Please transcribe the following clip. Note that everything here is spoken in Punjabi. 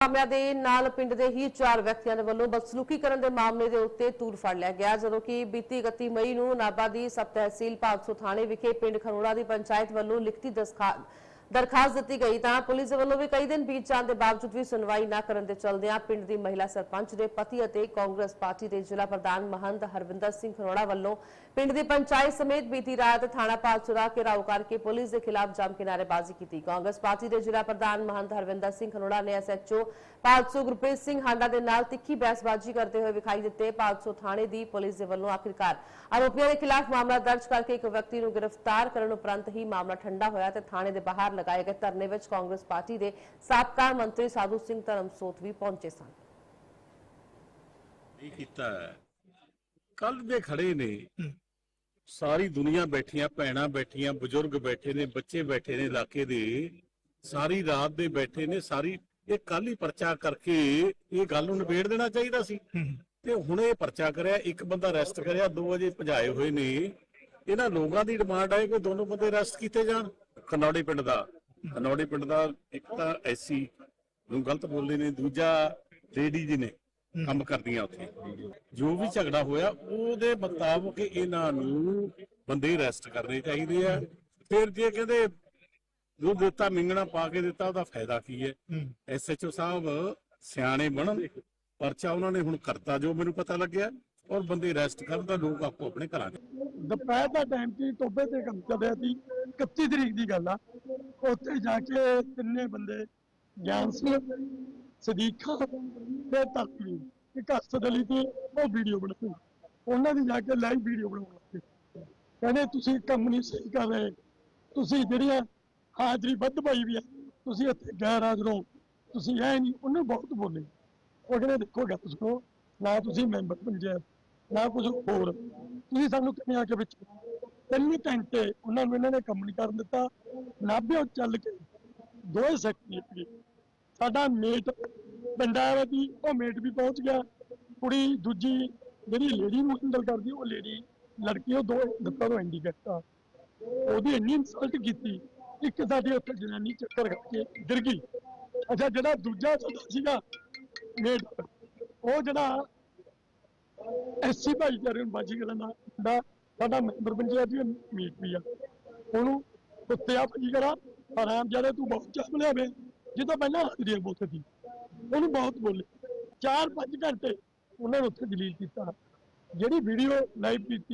ਮਾਮਲਿਆਂ ਦੇ ਨਾਲ ਪਿੰਡ ਦੇ ਹੀ ਚਾਰ ਵਿਅਕਤੀਆਂ ਦੇ ਵੱਲੋਂ ਬਦਸਲੂਕੀ ਕਰਨ ਦੇ ਮਾਮਲੇ ਦੇ ਉੱਤੇ ਤੂਰ ਫੜ ਲਿਆ ਗਿਆ, ਜਦੋਂ ਕਿ ਬੀਤੀ 31 ਮਈ ਨੂੰ ਨਾਭਾ ਦੀ ਸਬ ਤਹਿਸੀਲ ਭਾਗਸੋ ਥਾਣੇ ਵਿਖੇ ਪਿੰਡ ਖਰੋੜਾ ਦੀ ਪੰਚਾਇਤ ਵੱਲੋਂ ਲਿਖਤੀ ਦਸਖਾ ਦਰਖਾਸਤ ਦਿੱਤੀ ਗਈ ਤਾਂ ਪੁਲਿਸ ਦੇ ਵੱਲੋਂ ਵੀ ਕਈ ਦਿਨ ਬੀਤ ਜਾਣ ਦੇ ਬਾਵਜੂਦ ਵੀ ਸੁਣਵਾਈ ਨਾ ਕਰਨ ਦੇ ਚਲਦਿਆਂ ਪਿੰਡ ਦੀ ਮਹਿਲਾ ਸਰਪੰਚ ਦੇ ਪਤੀ ਅਤੇ ਕਾਂਗਰਸ ਪਾਰਟੀ ਦੇ ਜ਼ਿਲ੍ਹਾ ਪ੍ਰਧਾਨ ਮਹੰਤ ਹਰਵਿੰਦਰ ਸਿੰਘ ਖਰੋੜਾ ਵੱਲੋਂ ਪਿੰਡ ਦੀ ਪੰਚਾਇਤ ਸਮੇਤ ਬੀਤੀ ਰਾਤ ਥਾਣਾ ਭਾਗਸੋ ਘਿਰਾਓ ਕਰਕੇ ਪੁਲਿਸ ਦੇ ਖਿਲਾਫ ਜੰਮ ਕੇ ਨਾਅਰੇਬਾਜ਼ੀ ਕੀਤੀ। ਕਾਂਗਰਸ ਪਾਰਟੀ ਦੇ ਜ਼ਿਲ੍ਹਾ ਪ੍ਰਧਾਨ ਮਹੰਤ ਹਰਵਿੰਦਰ ਸਿੰਘ ਖਰੋੜਾ ਨੇ ਐਸਐਚਓ ਭਾਗਸੋ ਗੁਰਪ੍ਰੀਤ ਸਿੰਘ ਹਾਂਡਾ ਦੇ ਨਾਲ ਤਿੱਖੀ ਬਹਿਸਬਾਜ਼ੀ ਕਰਦੇ ਹੋਏ ਵਿਖਾਈ ਦਿੱਤੇ। ਭਾਗਸੋ ਥਾਣੇ ਦੀ ਪੁਲਿਸ ਦੇ ਵੱਲੋਂ ਆਖਿਰਕਾਰ ਆਰੋਪੀਆਂ ਦੇ ਖਿਲਾਫ ਮਾਮਲਾ ਦਰਜ ਕਰਕੇ ਇੱਕ ਵਿਅਕਤੀ ਨੂੰ ਗ੍ਰਿਫਤਾਰ ਕਰਨ ਉਪਰੰਤ ਹੀ ਮਾਮਲਾ ਠੰਡਾ ਹੋਇਆ ਤੇ ਥਾਣੇ ਦੇ ਬਾਹਰ ਲਗਾਏ ਗਏ ਧਰਨੇ ਵਿੱਚ ਕਾਂਗਰਸ ਪਾਰਟੀ ਦੇ ਸਾਬਕਾ ਮੰਤਰੀ ਸਾਧੂ ਸਿੰਘ ਧਰਮਸੋਤ ਵੀ ਪਹੁੰਚੇ ਸਨ। ਨਹੀਂ ਕੀਤਾ ਕੱਲ ਦੇ ਖੜੇ ਨੇ। ਸਾਰੀ ਦੁਨੀਆ ਬੈਠੀਆਂ ਭੈਣਾਂ ਬੈਠੀਆਂ ਬਜ਼ੁਰਗ ਬੈਠੇ ਨੇ ਬੱਚੇ ਬੈਠੇ ਨੇ ਇਲਾਕੇ ਦੇ। ਸਾਰੀ ਰਾਤ ਦੇ ਬੈਠੇ ਨੇ ਸਾਰੀ ਇਹ ਕੱਲ ਹੀ ਪਰਚਾ ਕਰਕੇ ਇਹ ਗੱਲ ਨੂੰ ਨਿਬੇੜ ਦੇਣਾ ਚਾਹੀਦਾ ਸੀ। ਤੇ ਹੁਣ ਇਹ ਪਰਚਾ ਕਰਿਆ ਇੱਕ ਬੰਦਾ ਅਰੈਸਟ ਕਰਿਆ ਦੋ ਵਜੇ ਭਜਾਏ ਹੋਏ ਨੇ। ਇਹਨਾਂ ਲੋਕਾਂ ਦੀ ਡਿਮਾਂਡ ਹੈ ਕਿ ਦੋਨੋਂ ਬੰਦੇ ਅਰੈਸਟ ਕੀਤੇ ਜਾਣ। ਕਨੌੜੀ ਪਿੰਡ ਦਾ। ਕਨੌੜੀ ਪਿੰਡ ਦਾ ਇੱਕ ਤਾਂ ਐਸੀ ਨੂੰ ਗਲਤ ਬੋਲੇ ਨੇ ਦੂਜਾ ਲੇਡੀ ਜੀ ਨੇ ਕੰਮ ਕਰਦੀਆਂ ਉੱਥੇ। ਜੋ ਵੀ ਝਗੜਾ ਹੋਇਆ ਉਹਦੇ ਮੁਤਾਬਕ ਇਹਨਾਂ ਨੂੰ ਬੰਦੇ ਅਰੈਸਟ ਕਰਨੇ ਚਾਹੀਦੇ ਆ। ਫਿਰ ਜੇ ਕਹਿੰਦੇ ਜੋ ਦਿੱਤਾ ਮਿੰਗਣਾ ਪਾ ਕੇ ਦਿੱਤਾ ਉਹਦਾ ਫਾਇਦਾ ਕੀ ਹੈ? ਐਸਐਚਓ ਸਾਹਿਬ ਸਿਆਣੇ ਬਣਨ ਪਰਚਾ ਉਹਨਾਂ ਨੇ ਹੁਣ ਕਰਤਾ ਜੋ ਮੈਨੂੰ ਪਤਾ ਲੱਗਿਆ ਔਰ ਬੰਦੇ ਅਰੈਸਟ ਕਰਨ ਤਾਂ ਲੋਕ ਆਪੋ ਆਪਣੇ ਘਰਾਂ 'ਚ। ਦੁਪਹਿਰ ਦਾ ਟਾਈਮ ਸੀ ਟੋਬੇ ਤੇ ਕੰਮ ਚੱਲ ਰਿਹਾ ਸੀ। 31 ਤਰੀਕ ਦੀ ਗੱਲ ਆ। ਉੱਥੇ ਜਾ ਕੇ ਤਿੰਨੇ ਬੰਦੇ ਗਿਆਨ ਸਿੰਘ ਸਦੀਕ ਖਾਨ ਤੇ ਤਕਵੀ ਇੱਕ ਹਸਤਦਲੀ ਤੇ ਉਹ ਵੀਡੀਓ ਬਣਾਈ ਉਹਨਾਂ ਦੀ ਜਾ ਕੇ ਲਾਈਵ ਵੀਡੀਓ ਬਣਾਉਣ ਲੱਗੇ ਕਹਿੰਦੇ, ਤੁਸੀਂ ਕੰਮ ਨਹੀਂ ਸਹੀ ਕਰ ਰਹੇ। ਤੁਸੀਂ ਜਿਹੜੀਆਂ ਹਾਜ਼ਰੀ ਵੱਧ ਪਾਈ ਵੀ ਆ, ਤੁਸੀਂ ਇੱਥੇ ਗੈਰ ਹਾਜ਼ਰ ਹੋ। ਤੁਸੀਂ ਐ ਨਹੀਂ। ਉਹਨੇ ਬਹੁਤ ਬੋਲੇ। ਉਹ ਕਹਿੰਦੇ, ਦੇਖੋ, ਗੱਲ ਸੁਣੋ। ਨਾ ਤੁਸੀਂ ਮੈਂਬਰ ਪੰਚਾਇਤ ਨਾ ਕੁਝ ਹੋਰ। ਤੁਸੀਂ ਸਾਨੂੰ ਕਿਵੇਂ ਆ ਕੇ ਵਿੱਚ ਤਿੰਨ ਘੰਟੇ ਉਹਨਾਂ ਨੂੰ ਇਹਨਾਂ ਨੇ ਕੰਮ ਨਹੀਂ ਕਰਨ ਦਿੱਤਾ। ਨਾਭਿਓ ਚੱਲ ਕੇ ਦੋਏ ਸੈਕਟਰੀ ਸਾਡਾ ਮੇਟ ਪਿੰਡਾਂ ਦੀ ਉਹ ਮੇਟ ਵੀ ਪਹੁੰਚ ਗਿਆ। ਕੁੜੀ ਦੂਜੀ ਜਿਹੜੀ ਲੇਡੀ ਨੂੰ ਹੈਂਡਲ ਕਰਦੀ, ਉਹ ਲੇਡੀ, ਲੜਕੀ ਉਹ ਦੋ ਦਿੱਤਾ ਨੂੰ ਹੈਂਡੀਕੈਪ ਆ। ਉਹਦੀ ਇੰਨੀ ਇਨਸਲਟ ਕੀਤੀ, ਇੱਕ ਸਾਡੀ ਉੱਥੇ ਜਨਾਨੀ ਚੱਕਰ ਖਾ ਗਿਰ ਗਈ। ਅੱਛਾ, ਜਿਹੜਾ ਦੂਜਾ ਸੀਗਾ, ਮੇਟ, ਉਹ ਜਿਹੜਾ ਐਸੀ ਭਾਈਚਾਰੇ ਨੂੰ ਬਾਜੀ ਕਰਨ ਦਾ ਸਾਡਾ ਮੈਂਬਰ ਪੰਚਾਇਤ ਵੀ ਮੀਟ ਵੀ ਆ। ਉਹਨੂੰ ਕੁੱਤਿਆ ਭਾਜੀ ਕਰਾ? ਆਰਾਮ ਜ਼ਿਆਦਾ ਤੂੰ ਬਹੁਤ ਚਾਹ ਲਿਆਵੇ। ਜਿੱਦਾਂ ਪਹਿਲਾਂ ਹਾਜ਼ਰੀ ਬੋਲਦੇ ਸੀ ਉਹਨੂੰ ਬਹੁਤ ਬੋਲੇ। 4-5 ਘੰਟੇ ਉਹਨਾਂ ਨੂੰ ਉੱਥੇ ਜਲੀਲ ਕੀਤਾ। ਜਿਹੜੀ ਵੀਡੀਓ ਲਾਈਵ ਕੀਤੀ